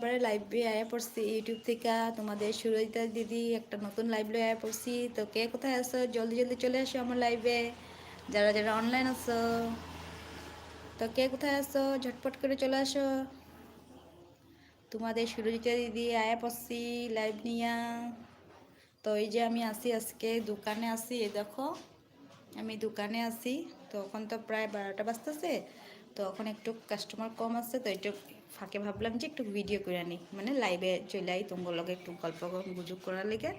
এবারে লাইভে আয়া পড়ছি ইউটিউব থেকে তোমাদের সুরজিতা দিদি একটা নতুন লাইভ লয়ে আয়া পড়ছি। তো কে কোথায় আছো? জলদি জলদি চলে আসো আমার লাইভে যারা যারা অনলাইন আছো। তো কে কোথায় আসো ঝটপট করে চলে আসো। তোমাদের সুরজিতা দিদি আয়া পড়ছি লাইভ নিয়া। তো এই যে আমি আসি আজকে, দোকানে আসি এই দেখো। আমি দোকানে আসি তো এখন তো প্রায় বারোটা বাজতেছে। তো এখন একটু কাস্টমার কম আছে, তো একটু ফাঁকে ভাবলাম যে একটু ভিডিও করে আনি। মানে লাইভে চলে আই, তোমার লগে একটু গল্প গুজব করার লেগে।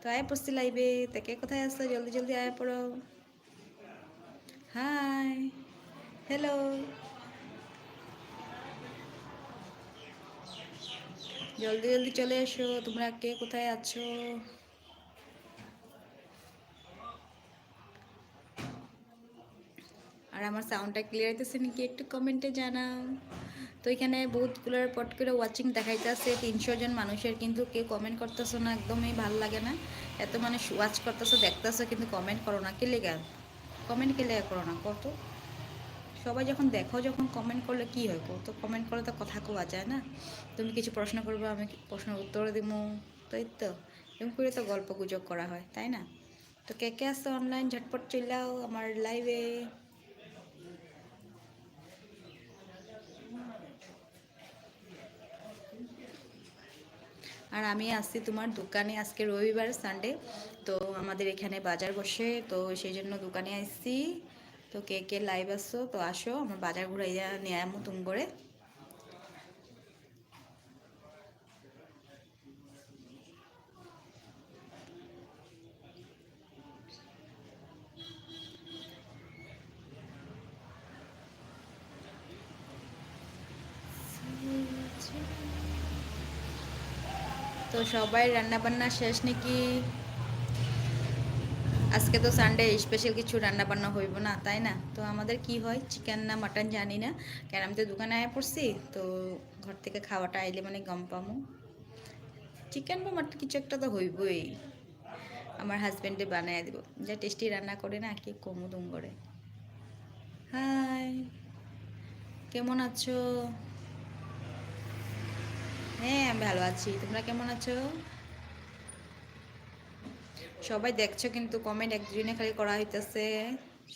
তো আয় পড়ছি লাইভে তাকে কোথায় আসছো জলদি জলদি আয় পড়ো। হাই হ্যালো জলদি জলদি চলে এসো। তোমরা কে কোথায় আছো? আর আমার সাউন্ডটা ক্লিয়ার হইতেছে নাকি একটু কমেন্টে জানাও। তো এখানে বহুতগুলোর পট করে ওয়াচিং দেখাইতেছে তিনশো জন মানুষের কিন্তু কেউ কমেন্ট করতেছো না, একদমই ভালো লাগে না। এত মানুষ ওয়াচ করতেছো, দেখতেছো, কিন্তু কমেন্ট করো না। কে লেগে? কমেন্ট কে করো না? কত? সবাই যখন দেখো, যখন কমেন্ট করলে কি হয়? কত কমেন্ট করলে তো কথা কোয়া যায় না? তুমি কিছু প্রশ্ন করবে, আমি প্রশ্নের উত্তর দিব তাই তো, এরকম করে তো গল্প গুজব করা হয়, তাই না? তো কে কে আসছো অনলাইন ঝটপট চলাও আমার লাইভে আর আমি আসছি তোমার দোকানে আজকে রবিবার সানডে তো আমাদের এখানে বাজার বসে, তো সেই জন্য দোকানে আসছি। তো কে কে লাইভ আসছো তো আসো। আমার বাজার ঘুরাইয়া নিয়ে আমো তুমি করে তো সবাই রান্না বান্না শেষ নাকি? আজকে তো সানডে স্পেশাল কিছু রান্না বান্না হইব না, তাই না? তো আমাদের কি হয়? চিকেন না মাটন জানি না। কেন আমি তো দোকানে আয়া পড়ছি, তো ঘর থেকে খাওয়াটা আইলে মানে গম পামো। চিকেন বা মাটন কিছু একটা তো হইবই। আমার হাজব্যান্ডে বানায় দিব। যা টেস্টি রান্না করে না, কি কমু দুম করে। হাই কেমন আছো? হ্যাঁ আমি ভালো আছি। তোমরা কেমন আছো? সবাই দেখছ কিন্তু কমেন্ট একজনে খালি করা হইতেছে।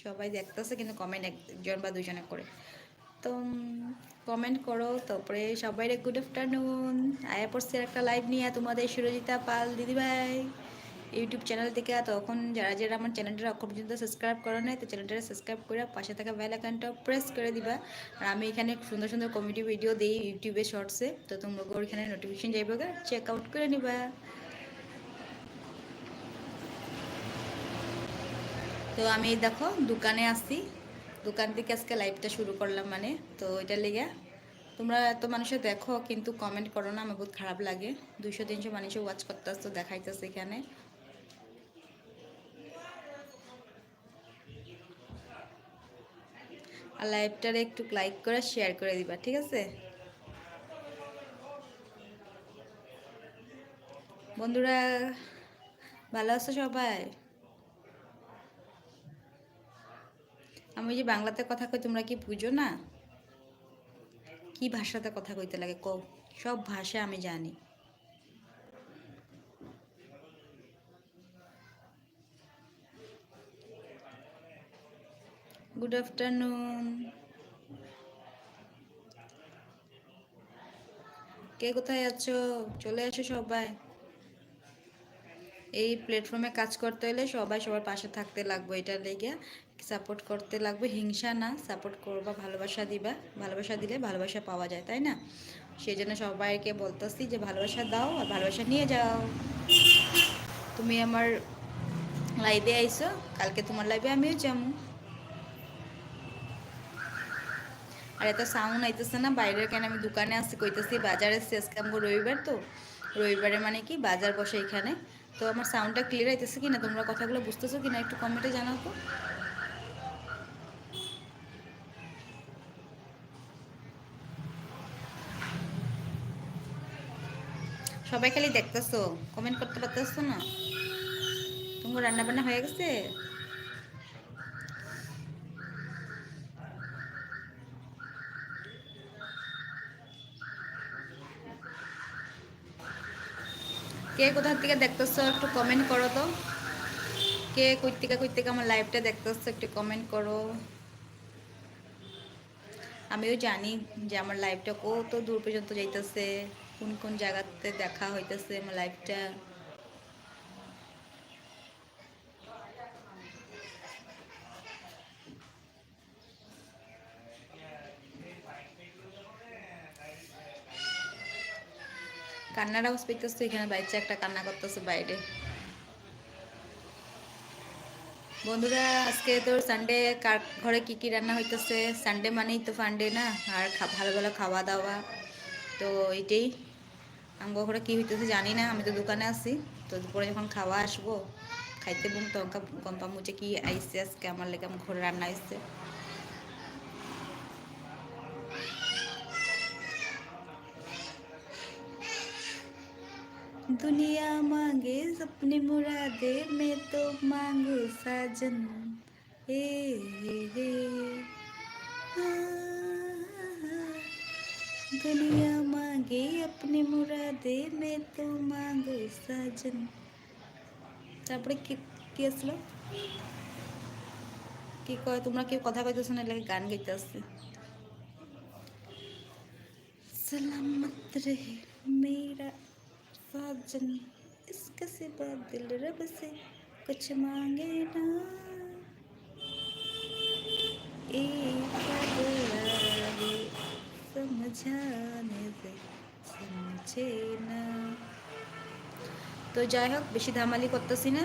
সবাই দেখতেছে কিন্তু কমেন্ট একজন বা দুজনে করে। তো কমেন্ট করো, তারপরে সবাই গুড আফটারনুন আয়া পড়ছে একটা লাইভ নিয়ে তোমাদের সুরজিতা পাল দিদিভাই। ইউটিউব চ্যানেল থেকে, তখন যারা যারা আমার চ্যানেলটা এখন পর্যন্ত সাবস্ক্রাইব করে নাই, তো চ্যানেলটা সাবস্ক্রাইব করে পাশে থাকা বেল প্রেস করে দিবা। আর আমি এখানে সুন্দর সুন্দর কমেডি ভিডিও দিই ইউটিউবে শর্টসে তো তোমরা ওইখানে নোটিফিকেশন যাইবে চেক আউট করে নিবা। তো আমি দেখো দোকানে আসছি দোকান থেকে আজকে লাইভটা শুরু করলাম মানে তো এটা লেগে। তোমরা এত মানুষে দেখো, কিন্তু কমেন্ট করো না, আমার বহুত খারাপ লাগে। দুইশো, তিনশো মানুষে ওয়াচ করতে আসতো দেখাইতেছে এখানে। আর লাইভটারে একটু লাইক করে শেয়ার করে দিবা, ঠিক আছে? বন্ধুরা, ভালো আছো সবাই? আমি যে বাংলাতে কথা কই, তোমরা কি বুঝো না? কি ভাষাতে কথা কইতে লাগে? কও, সব ভাষা আমি জানি। গুড আফটারনুন কে কোথায় আছো? চলে আসো সবাই। এই প্ল্যাটফর্মে কাজ করতে হলে সবাই সবার পাশে থাকতে লাগবে, এটা লেগে সাপোর্ট করতে লাগবে। হিংসা না সাপোর্ট করবা, ভালোবাসা দিবা। ভালোবাসা দিলে ভালোবাসা পাওয়া যায়, তাই না? সেই জন্য সবাইকে বলতেছি যে ভালোবাসা দাও আর ভালোবাসা নিয়ে যাও। তুমি আমার লাইভে আইসো, কালকে তোমার লাইভে আমিও যাব আর এত সাউন্ড আইতেছে না, বাইরের কেন আমি দোকানে আসছি কইতেছি, বাজারে শেষ কাম রবিবার তো, রবিবারে মানে কি বাজার বসে এখানে। তো আমার সাউন্ডটা ক্লিয়ার আইতেছে কি না তোমরা কথাগুলো বুঝতেছো কি না একটু কমেন্টে জানাও তো। সবাই খালি দেখতেছো কমেন্ট করতে পারতেছো না? তোমার রান্না বান্না হয়ে গেছে? কে কোথা থেকে দেখতেছো একটু কমেন্ট করো তো। কে কৈতিকা কৈতিকা আমার লাইভটা দেখতেছো একটু কমেন্ট করো। আমিও জানি যে আমার লাইভটা কত দূর পর্যন্ত যাইতেছে, কোন কোন জায়গাতে দেখা হইতেছে আমার লাইভটা কান্নার আওয়াজ পেতেছে এখানে বাচ্চা একটা কান্না করতেছে বাইরে। বন্ধুরা, আজকে তোর সানডে কার ঘরে কি কি রান্না হইতেছে? সানডে মানেই তো ফান্ডে না, আর ভালো ভালো খাওয়া দাওয়া, তো এইটাই। আমগো ঘরে কি হইতেছে জানি না, আমি তো দোকানে আছি, তো দুপুরে যখন খাওয়া আসব, খাইতে বুম তখন গম পামু যে কি আইসে আজকে? আমার লেগে আমার ঘরে রান্না আইসে दुनिया मांगे अपनी मुरादे मैं तो मांगू साजन हे हे हे दुनिया मांगे अपनी मुरादे मैं तो मांगू साजन তারপরে কি কি আসলো কি কয় তোমরা কেউ কথা কইতেছো না লাগে গান গাইতে আসছে सलामत रहे मेरा साजन इसका सिवा दिल रब से कुछ मांगे ना एक बदलावे समझाने से समझे না তো যাই হোক বেশি ধামালি করতেছি না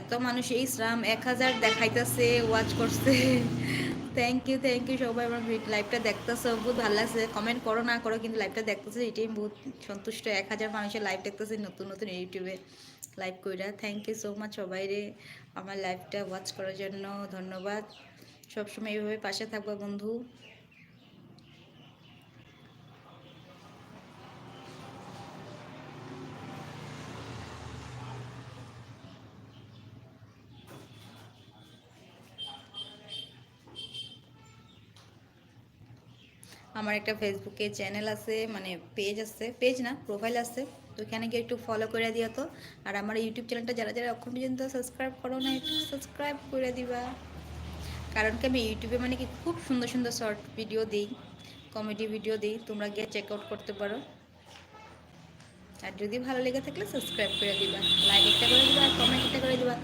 এত মানুষ এই শ্রাম এক হাজার দেখাইতেছে ওয়াচ করছে থ্যাংক ইউ থ্যাংক ইউ সবাই, আমার লাইভটা দেখতেছে। বহুত ভালো লাগছে। কমেন্ট করো, না করো, কিন্তু লাইভটা দেখতেছে, এটাই বহুত সন্তুষ্ট। এক হাজার মানুষের লাইভ দেখতেছে নতুন নতুন ইউটিউবে লাইভ কইরা। থ্যাংক ইউ সো মাচ সবাই রে আমার লাইভটা ওয়াচ করার জন্য। ধন্যবাদ। সবসময় এইভাবে পাশে থাকব বন্ধু। আমার একটা ফেসবুকে চ্যানেল আছে মানে পেজ আছে পেজ না প্রোফাইল আছে, তো এখানে গিয়ে একটু ফলো করে দিও তো। আর আমার ইউটিউব চ্যানেলটা যারা যারা এখন পর্যন্ত সাবস্ক্রাইব করো না একটু সাবস্ক্রাইব করে দিবা। কারণ কি, আমি ইউটিউবে মানে কি খুব সুন্দর সুন্দর শর্ট ভিডিও দিই কমেডি ভিডিও দিই, তোমরা গিয়ে চেক আউট করতে পারো। আর যদি ভালো লেগে থাকলে সাবস্ক্রাইব করে দিবা। লাইক একটা করে দিবা, আর কমেন্ট একটা করে দিবা।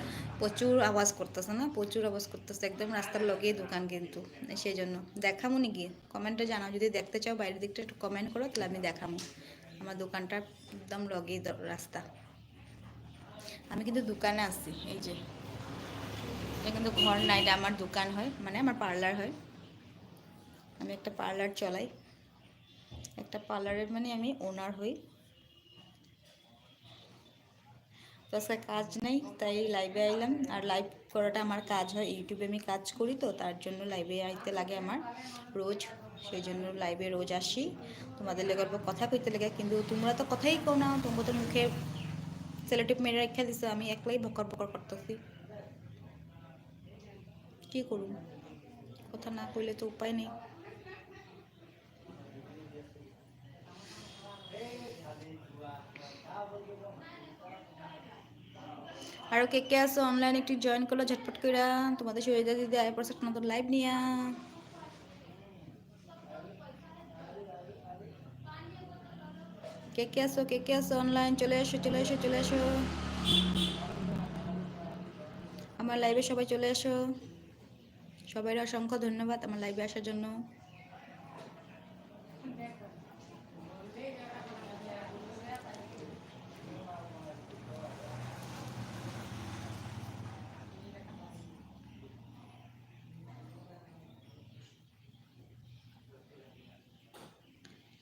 প্রচুর আওয়াজ করতেছে না? প্রচুর আওয়াজ করতেছে, একদম রাস্তার লগেই দোকান কিন্তু। সেই জন্য দেখামো নি গিয়ে কমেন্টে জানাও, যদি দেখতে চাও বাইরের দিকটা একটু কমেন্ট করো, তাহলে আমি দেখামো। আমার দোকানটা একদম লগেই রাস্তা। আমি কিন্তু দোকানে আসছি এই যে। এটা কিন্তু ঘর না আমার দোকান হয় মানে আমার পার্লার হয়। আমি একটা পার্লার চলাই। একটা পার্লারের মানে আমি ওনার হই। তো কাজ নেই, তাই লাইভে আইলাম। আর লাইভ করাটা আমার কাজ হয়, ইউটিউবে আমি কাজ করি তো, তার জন্য লাইভে আইতে লাগে আমার রোজ। সেই জন্য লাইভে রোজ আসি। তোমাদের লেগে অল্প কথা কইতে লেগে, কিন্তু তোমরা তো কথাই কো না, তোমরা তো মুখে সেলেটিভ মেরে রেখে দিছো, আমি একলাই বকর বকর করতেছি। কি করুন কথা না কইলে তো উপায় নেই। আরও কে কে আসো অনলাইন একটু জয়েন করল, ঝটপট করে তোমাদের শরীরে দিদি আয় পর নতুন লাইভ নিয়া। কে কে আসো কে কে আসো অনলাইন চলে এসো চলে এসো চলে এসো আমার লাইভে সবাই চলে এসো সবাই অসংখ্য ধন্যবাদ আমার লাইভে আসার জন্য।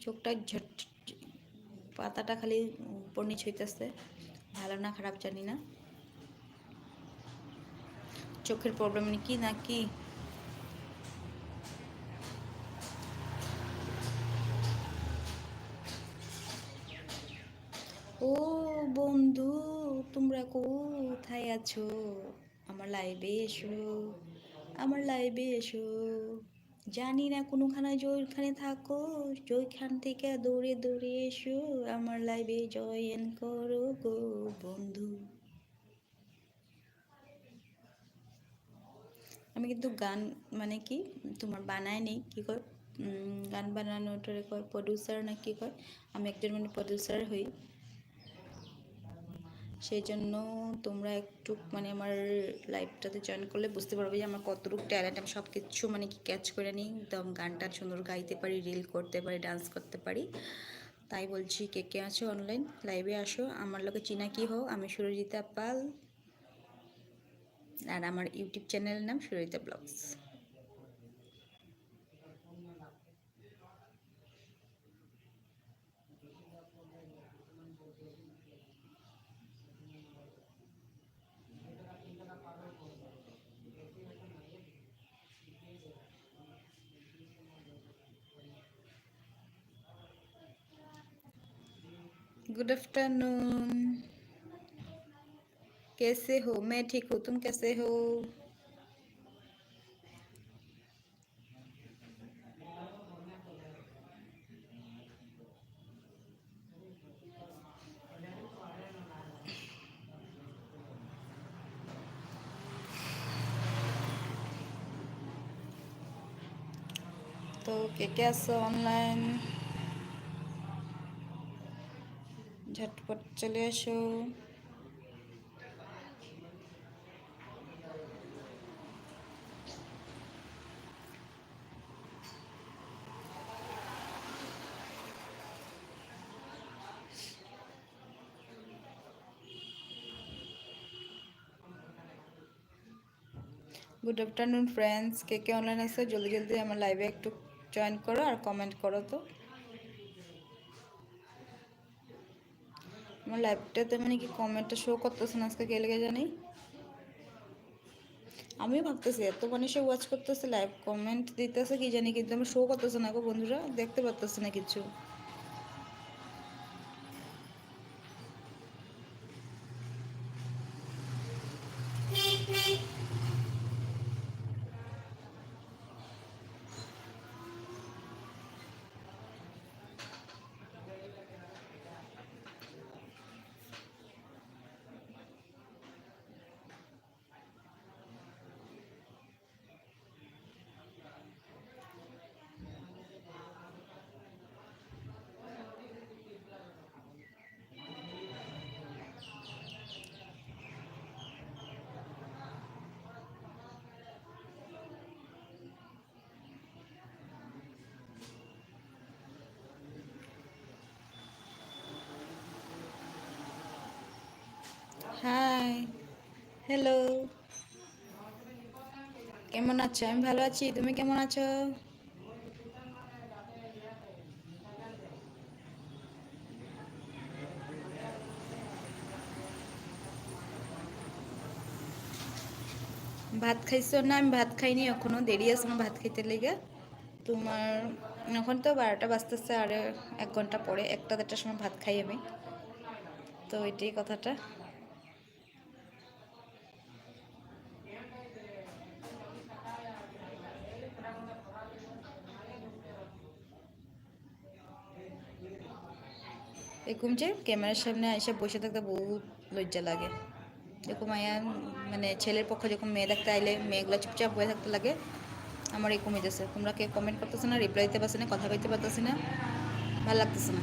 চোখটা ঝট, পাতাটা খালি উপর নিচ হইতেছে। ভালো না খারাপ জানি না। চোখের প্রবলেম কি না কি? ও বন্ধু, তোমরা কোথায় আছো? আমার লাইভে এসো। আমার লাইভে এসো। জানি না কোনোখানে যেখানে থাকো। যেখান থেকে দৌড়ে দৌড়ে এসো, আমার লাইভে জয়েন করো গো বন্ধু। আমি কিন্তু গান মানে কি, তোমার বানায় নেই, কী কয়? গান বানানোটারে কয় প্রডিউসার না কি কয়? আমি একজন মানে প্রডিউসার হই। সেই জন্য তোমরা একটু মানে আমার লাইভটাতে জয়েন করলে বুঝতে পারবে যে আমার কতটুকু ট্যালেন্ট আমি সব কিছু মানে কি ক্যাচ করে নিই। একদম গানটা সুন্দর গাইতে পারি রিল করতে পারি ডান্স করতে পারি। তাই বলছি, কে কে আছো অনলাইন লাইভে আসো। আমার লোকে চিনা কি হোক আমি সুরজিতা পাল আর আমার ইউটিউব চ্যানেলের নাম সুরজিতা ব্লগস। Good afternoon. कैसे हो? मैं ठीक हूँ। तुम कैसे हो? तो क्या सो ऑनलाइन ঝটপট চলে এসো গুড আফটারনুন ফ্রেন্ডস কে কে অনলাইন আছে? জলদি জলদি আমার লাইভে একটু জয়েন করো আর কমেন্ট করো তো। আমার লাইভটাতে মানে কি কমেন্টটা শো করতেছে না, আজকে কে লেগে জানি? আমি ভাবতেছি, এত মানুষে ওয়াচ করতেছে লাইভ কমেন্ট দিতেছে, কি জানি, কিন্তু আমি শো করতেছে না গো বন্ধুরা, দেখতে পারতেছে না কিছু। হাই হ্যালো কেমন আছো? আমি ভালো আছি। তুমি কেমন আছো? ভাত খাইছো না? আমি ভাত খাইনি এখনও। দেরি আছে আমার ভাত খাইতে লেগে। তোমার, এখন তো বারোটা বাজতেছে, আর এক ঘণ্টা পরে একটা দেড়টার সময় ভাত খাই আমি। তো এটাই কথাটা। এরকম যে ক্যামেরার সামনে এসে বসে থাকতে বহুত লজ্জা লাগে। এরকম আয়া মানে ছেলের পক্ষে যখন মেয়ে দেখতে আইলে, মেয়েগুলো চুপচাপ হয়ে থাকতে লাগে, আমার এই কমে যাচ্ছে তোমরা কে কমেন্ট করতেছে না রিপ্লাই দিতে পারছি না, কথা বলতে পারতেছি না, ভালো লাগতেছে না।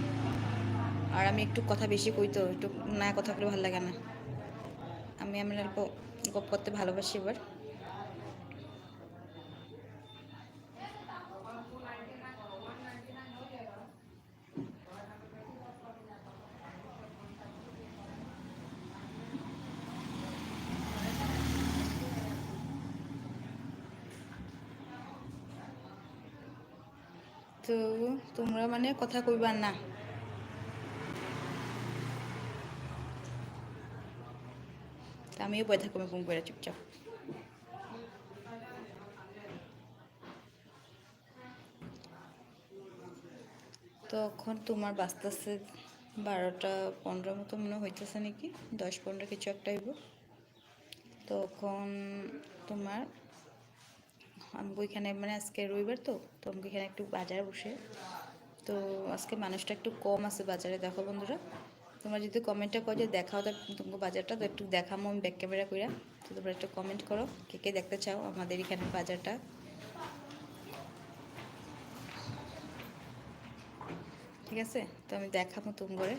আর আমি একটু কথা বেশি কই তো, একটু না কথা বলে ভালো লাগে না। আমি আমার গপ করতে ভালোবাসি এবার তো তোমরা মানে কথা কইবার না। আমিও বয়ে থাকব এরকম করে চুপচাপ। তখন তোমার বাঁচতেছে বারোটা পনেরো মতো মনে হইতেছে নাকি? দশ পনেরো কিছু একটা হইব। তখন তোমার আমি ওইখানে মানে আজকে রবিবার তো তো আমাকে এখানে একটু বাজার বসে তো আজকে মানুষটা একটু কম আছে বাজারে। দেখো বন্ধুরা, তোমরা যদি কমেন্টটা করো যে দেখাও তো তোমাকে বাজারটা, তো একটু দেখামো আমি ব্যাক ক্যামেরা কইরা। তো তোমরা একটু কমেন্ট করো, কে কে দেখতে চাও আমাদের এখানে বাজারটা। ঠিক আছে? তো আমি দেখাবো তুম করে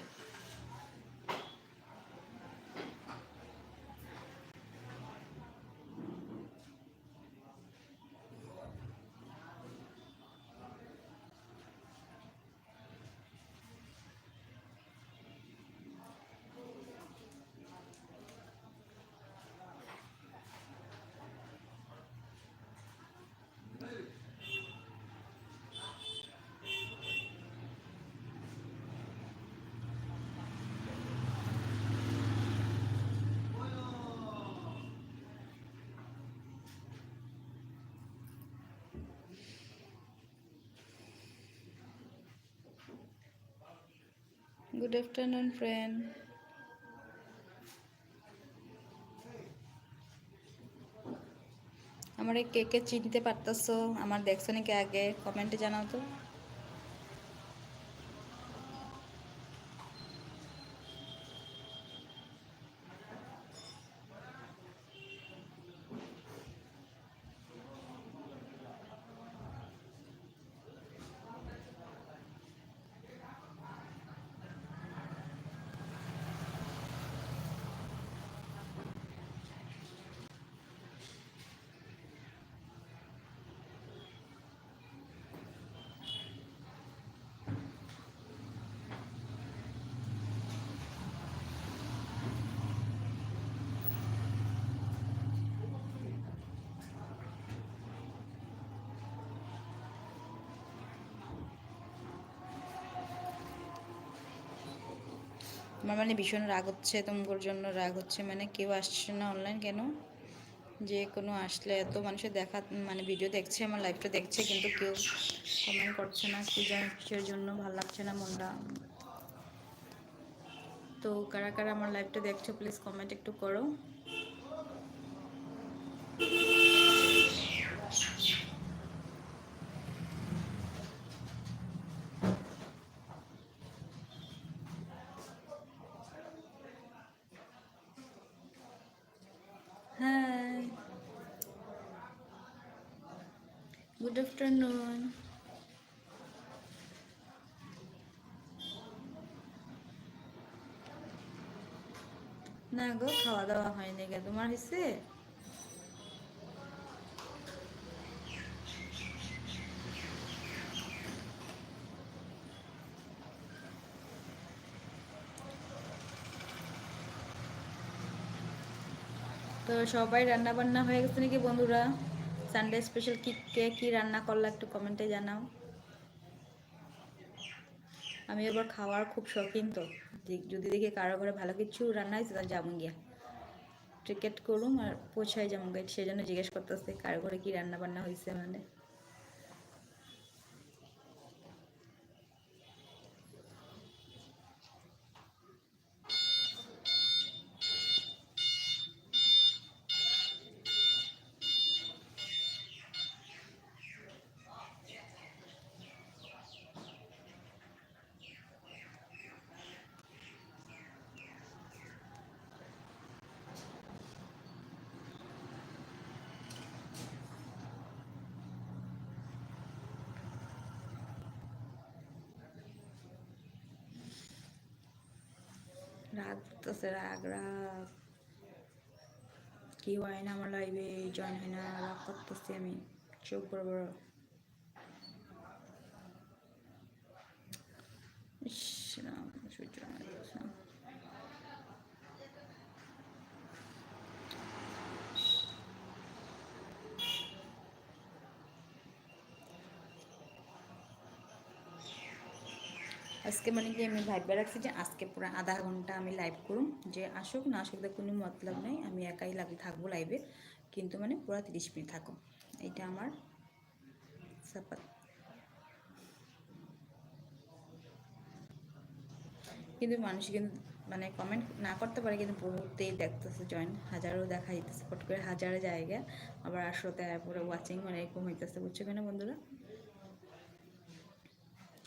গুড আফটারনুন ফ্রেন্ড আমার কে কে চিনতে পারতেছো? আমার দেখছ নাকি আগে? কমেন্টে জানাও তো। আমার মানে ভীষণ রাগ হচ্ছে, তোমার জন্য রাগ হচ্ছে মানে কেউ আসছে না অনলাইন কেন? যে কোনো আসলে এত মানুষের দেখা মানে ভিডিও দেখছে, আমার লাইফটা দেখছে, কিন্তু কেউ কমেন্ট করছে না, কি জানি কিসের জন্য ভালো লাগছে না মনটা। তো কারা কারা আমার লাইফটা দেখছ প্লিজ কমেন্ট একটু করো। Good afternoon. না গো খাওয়া দাওয়া হয়নি গে। তোমার হয়েছে? তো সবাই রান্না বান্না হয়ে গেছে নাকি বন্ধুরা? সানডে স্পেশাল কি, কে কি রান্না করল একটু কমেন্টে জানাও। আমি এবার খাওয়ার খুব শখিন তো। যদি দেখি কারও ঘরে ভালো কিছু রান্না হয়েছে, তাহলে যাব গিয়া। ট্রিকেট করুম আর যাব গিয়ে সেই জন্য জিজ্ঞেস করতেছে কারও ঘরে কি রান্না বান্না হয়েছে মানে। রাগ করতেছে রাগ রাগ কি হয় না আমার লাইভে জয়েন হয় না রাগ করতেছি আমি চোখ বড় বড় সহ্য হয় না। আজকে মানে কি আমি ভাইবা রাখছি যে আজকে পুরো আধা ঘণ্টা আমি লাইভ করুম, যে আসুক না আসুক তার কোনো মতলব নেই, আমি একাই লাগ, থাকব লাইভে কিন্তু মানে পুরো তিরিশ মিনিট থাকো এইটা আমার সাপাত কিন্তু মানুষ কিন্তু মানে কমেন্ট না করতে পারে, কিন্তু বহুতেই দেখতেছে জয়েন হাজারও দেখা দিতেছে ফট করে হাজার জায়গা, আবার আসলে পরে ওয়াচিং মানে এরকম হইতেছে বুঝছ কেন বন্ধুরা?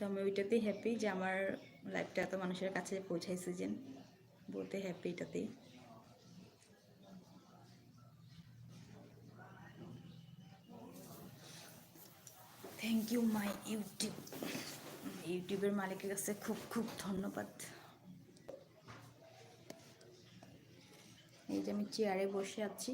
তো আমি ওইটাতেই হ্যাপি যে আমার লাইফটা এত মানুষের কাছে পৌঁছাইছে যে বলতে হ্যাপি এটাতেই। থ্যাংক ইউ মাই ইউটিউব ইউটিউবের মালিকের কাছে খুব খুব ধন্যবাদ। এই যে আমি চেয়ারে বসে আছি।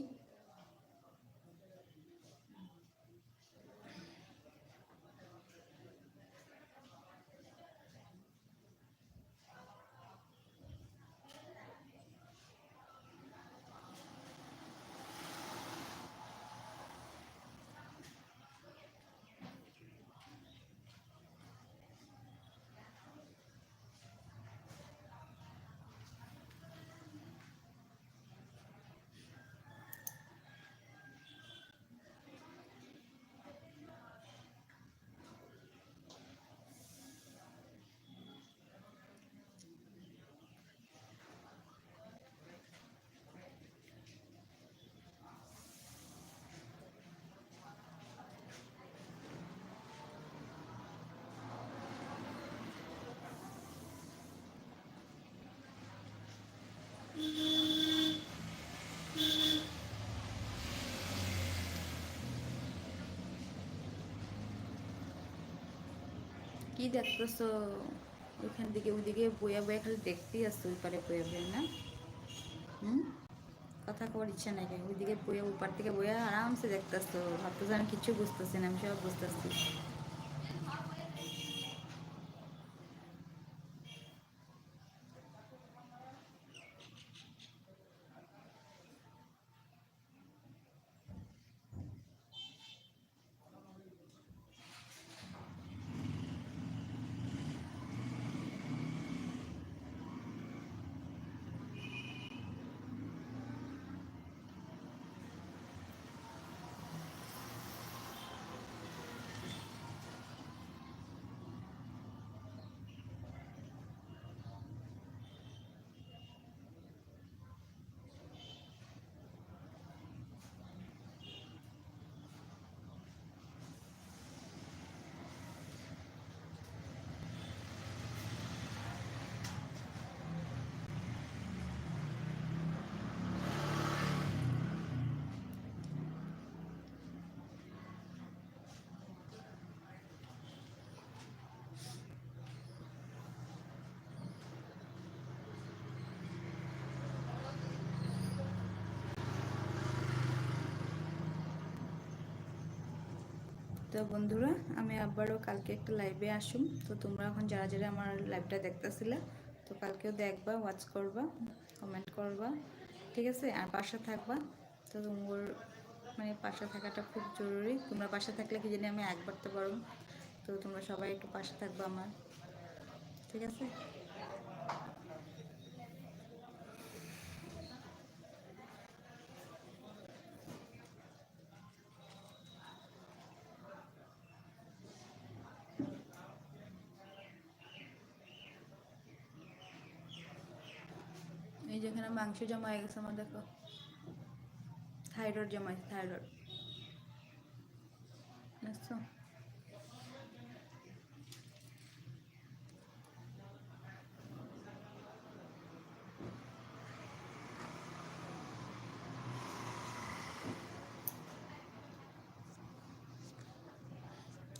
কি দেখতেছো? ওইখান দিকে, ওইদিকে বইয়া বইয়া খালি দেখতেই আসছো ওই পারে বইয়া বইয়া, না? হুম? কথা কওয়ার ইচ্ছা নাই ওইদিকে বইয়া উপার থেকে বইয়া আরামসে দেখতেছো। ভাবতেছো আমি কিছু বুঝতেছি না, আমি সব বুঝতেছি। তো বন্ধুরা, আমি আবারও কালকে একটা লাইভে আসুম তো তোমরা এখন যারা যারা আমার লাইভটা দেখতেছিলে, তো কালকেও দেখবা ওয়াচ করবা কমেন্ট করবা, ঠিক আছে? আর পাশে থাকবা। তো তোমার মানে পাশে থাকাটা খুব জরুরি। তোমরা পাশে থাকলে কি জানি আমি এক বাড়তে পারব। তো তোমরা সবাই একটু পাশে থাকবা আমার, ঠিক আছে এই যেখানে মাংস জমা হয়ে গেছে আমার, দেখো। থাইরয়েড জমা থাইরয়েড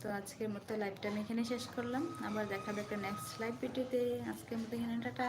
তো আজকের মতো লাইভটা আমি এখানে শেষ করলাম। আবার দেখা দেখা নেক্সট লাইভ ভিডিওতে আজকের মতো এখানে, টাটা।